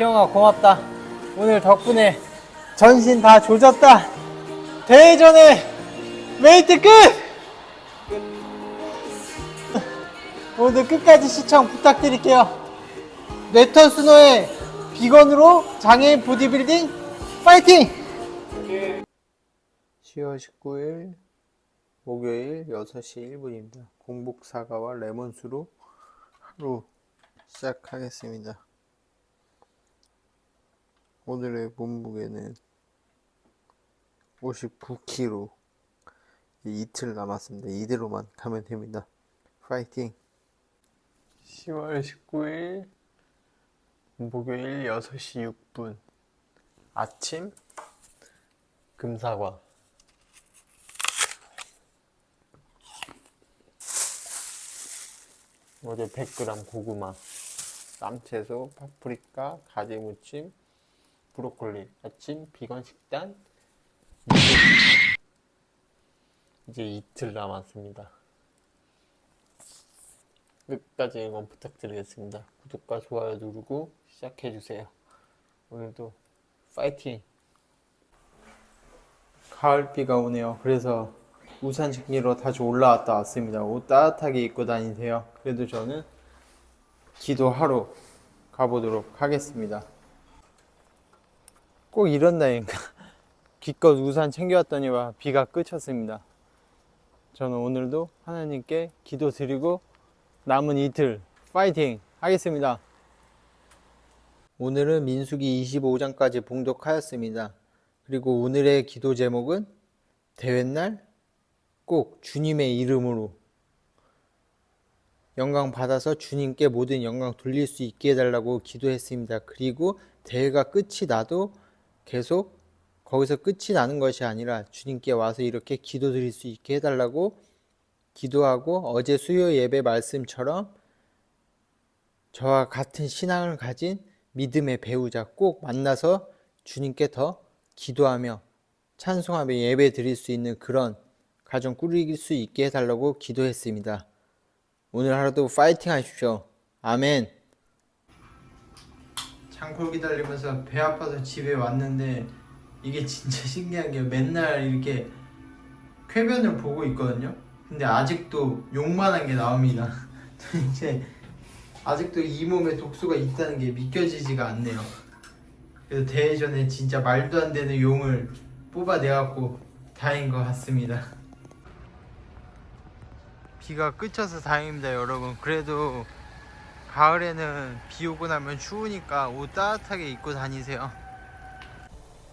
기영아 고맙다. 오늘 덕분에 전신 다 조졌다. 대회 전에 웨이트 끝! 오늘 끝까지 시청 부탁드릴게요. 네터스노의 비건으로 장애인 보디빌딩 파이팅! 10월 19일 목요일 6시 1분입니다. 공복 사과와 레몬수로 하루 시작하겠습니다. 오늘의 몸무게는 59kg. 이틀 남았습니다. 이대로만 가면 됩니다. 파이팅! 10월 19일 목요일 6시 6분 아침 금사과 어제 100g 고구마 쌈채소, 파프리카, 가지무침, 브로콜리 아침 비건 식단 이제 이틀 남았습니다. 끝까지 응원 부탁드리겠습니다. 구독과 좋아요 누르고 시작해주세요. 오늘도 파이팅! 가을비가 오네요. 그래서 우산 챙기러 다시 올라왔다 왔습니다. 옷 따뜻하게 입고 다니세요. 그래도 저는 기도하러 가보도록 하겠습니다. 꼭 이런다니까. 기껏 우산 챙겨왔더니와 비가 그쳤습니다. 저는 오늘도 하나님께 기도 드리고 남은 이틀 파이팅 하겠습니다. 오늘은 민수기 25장까지 봉독하였습니다. 그리고 오늘의 기도 제목은 대회날 꼭 주님의 이름으로 영광 받아서 주님께 모든 영광 돌릴 수 있게 해달라고 기도했습니다. 그리고 대회가 끝이 나도 계속 거기서 끝이 나는 것이 아니라 주님께 와서 이렇게 기도 드릴 수 있게 해달라고 기도하고 어제 수요 예배 말씀처럼 저와 같은 신앙을 가진 믿음의 배우자 꼭 만나서 주님께 더 기도하며 찬송하며 예배 드릴 수 있는 그런 가정 꾸릴 수 있게 해달라고 기도했습니다. 오늘 하루도 파이팅 하십시오. 아멘. 장콜 기다리면서 배 아파서 집에 왔는데 이게 진짜 신기한 게 맨날 이렇게 쾌변을 보고 있거든요. 근데 아직도 욕만한 게 나옵니다. 이제 아직도 이 몸에 독소가 있다는 게 믿겨지지가 않네요. 그래서 대회 전에 진짜 말도 안 되는 용을 뽑아내갖고 다행인 것 같습니다. 비가 그쳐서 다행입니다, 여러분. 그래도 가을에는 비 오고 나면 추우니까 옷 따뜻하게 입고 다니세요.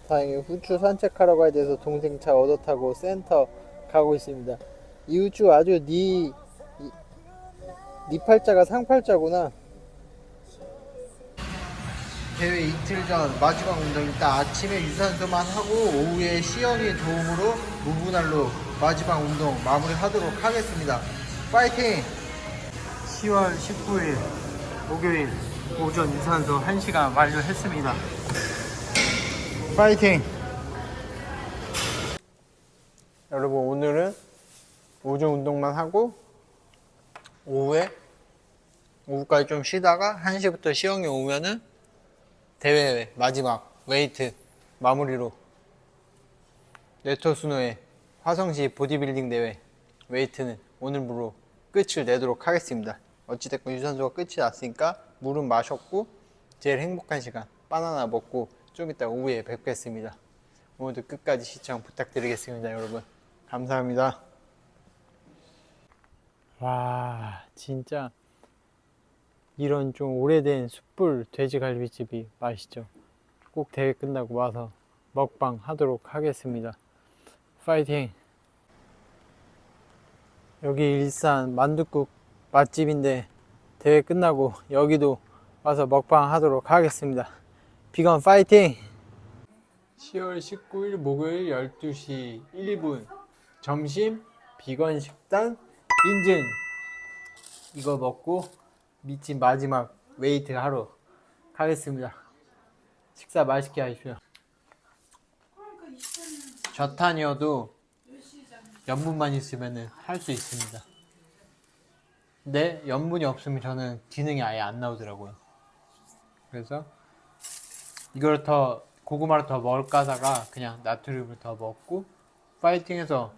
다행히 후추 산책하러 가야 돼서 동생 차 얻어 타고 센터 가고 있습니다. 이 후추 아주 네, 이- 네 팔자가 상팔자구나. 대회 이틀 전 마지막 운동 일단 아침에 유산소만 하고 오후에 시영이 도움으로 무분할로 마지막 운동 마무리하도록 하겠습니다. 파이팅! 10월 19일 목요일 오전 유산소 1시간 완료했습니다. 파이팅! 여러분 오늘은 오전 운동만 하고 오후에 오후까지 좀 쉬다가 1시부터 시영이 오면은 대회 마지막 웨이트 마무리로 네토스노의 화성시 보디빌딩 대회 웨이트는 오늘부로 끝을 내도록 하겠습니다. 어찌됐건 유산소가 끝이 났으니까 물은 마셨고 제일 행복한 시간 바나나 먹고 좀 이따 오후에 뵙겠습니다. 오늘도 끝까지 시청 부탁드리겠습니다, 여러분. 감사합니다. 와, 진짜 이런 좀 오래된 숯불 돼지갈비집이 맛있죠. 꼭 대회 끝나고 와서 먹방 하도록 하겠습니다. 파이팅! 여기 일산 만둣국 맛집인데 대회 끝나고 여기도 와서 먹방 하도록 하겠습니다. 비건 파이팅! 10월 19일 목요일 12시 1분 점심 비건 식단 인증 이거 먹고 미친 마지막 웨이트 하러 가겠습니다. 식사 맛있게 하십시오. 저탄이어도 염분만 있으면 할 수 있습니다. 근데 염분이 없으면 저는 기능이 아예 안 나오더라고요. 그래서 이걸 더 고구마를 더 먹을까 하다가 그냥 나트륨을 더 먹고 파이팅해서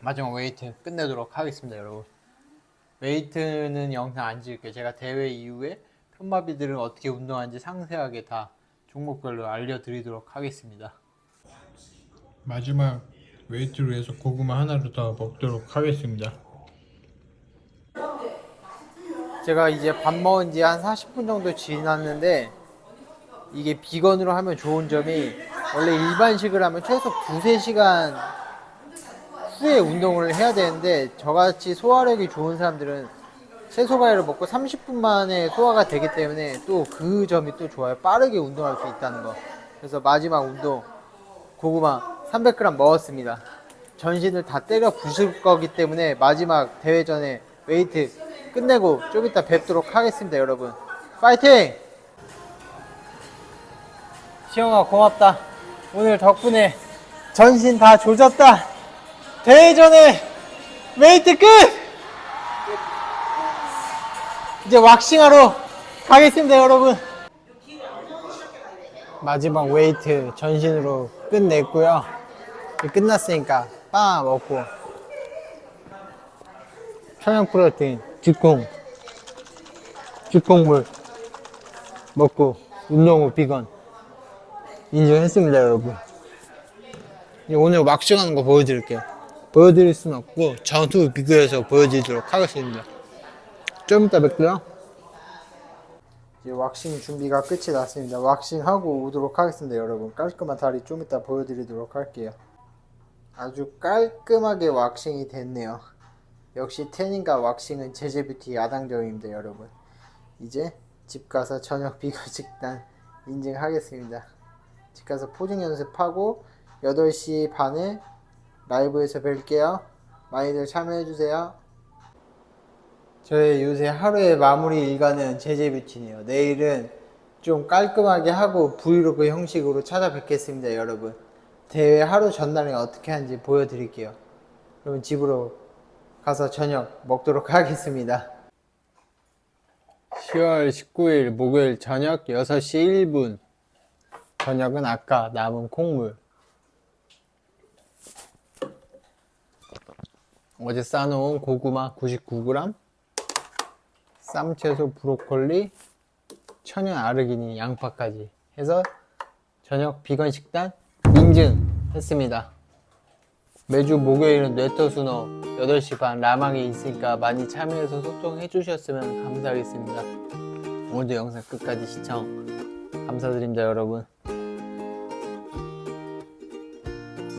마지막 웨이트 끝내도록 하겠습니다 여러분. 웨이트는 영상 안 찍을게요. 제가 대회 이후에 편마비들은 어떻게 운동하는지 상세하게 다 종목별로 알려드리도록 하겠습니다. 마지막 웨이트로 해서 고구마 하나를 더 먹도록 하겠습니다 제가 이제 밥 먹은 지 한 40분 정도 지났는데 이게 비건으로 하면 좋은 점이 원래 일반식을 하면 최소 두세 시간 후에 운동을 해야 되는데 저같이 소화력이 좋은 사람들은 채소과일을 먹고 30분 만에 소화가 되기 때문에 또 그 점이 또 좋아요. 빠르게 운동할 수 있다는 거. 그래서 마지막 운동 고구마 300g 먹었습니다. 전신을 다 때려 부술 거기 때문에 마지막 대회 전에 웨이트 끝내고 좀 이따 뵙도록 하겠습니다, 여러분. 파이팅! 시영아 고맙다. 오늘 덕분에 전신 다 조졌다. 대회 전에 웨이트 끝! 이제 왁싱하러 가겠습니다, 여러분. 마지막 웨이트 전신으로 끝냈고요. 끝났으니까 빵 먹고 천연 프로테인 직공 직공물 먹고 운동 후 비건 인정했습니다, 여러분. 오늘 왁싱하는 거 보여드릴게요. 보여드릴 수는 없고 전후 비교해서 보여드리도록 하겠습니다. 좀 이따 뵐게요. 이제 왁싱 준비가 끝이 났습니다. 왁싱하고 오도록 하겠습니다, 여러분. 깔끔한 다리 좀 이따 보여드리도록 할게요. 아주 깔끔하게 왁싱이 됐네요. 역시 태닝과 왁싱은 제제 뷰티 야당점입니다, 여러분. 이제 집 가서 저녁 비건 식단 인증하겠습니다. 집 가서 포징 연습하고 8시 반에 라이브에서 뵐게요. 많이들 참여해주세요. 저의 요새 하루의 마무리 일과는 제제 뷰티네요. 내일은 좀 깔끔하게 하고 브이로그 형식으로 찾아뵙겠습니다, 여러분. 대회 하루 전날에 어떻게 하는지 보여드릴게요. 그럼 집으로 가서 저녁 먹도록 하겠습니다. 10월 19일 목요일 저녁 6시 1분. 저녁은 아까 남은 콩물. 어제 싸놓은 고구마 99g, 쌈채소 브로콜리, 천연 아르기닌 양파까지 해서 저녁 비건 식단 인증했습니다. 매주 목요일은 뇌터순어 8시 반 라망이 있으니까 많이 참여해서 소통해 주셨으면 감사하겠습니다. 오늘도 영상 끝까지 시청 감사드립니다 여러분.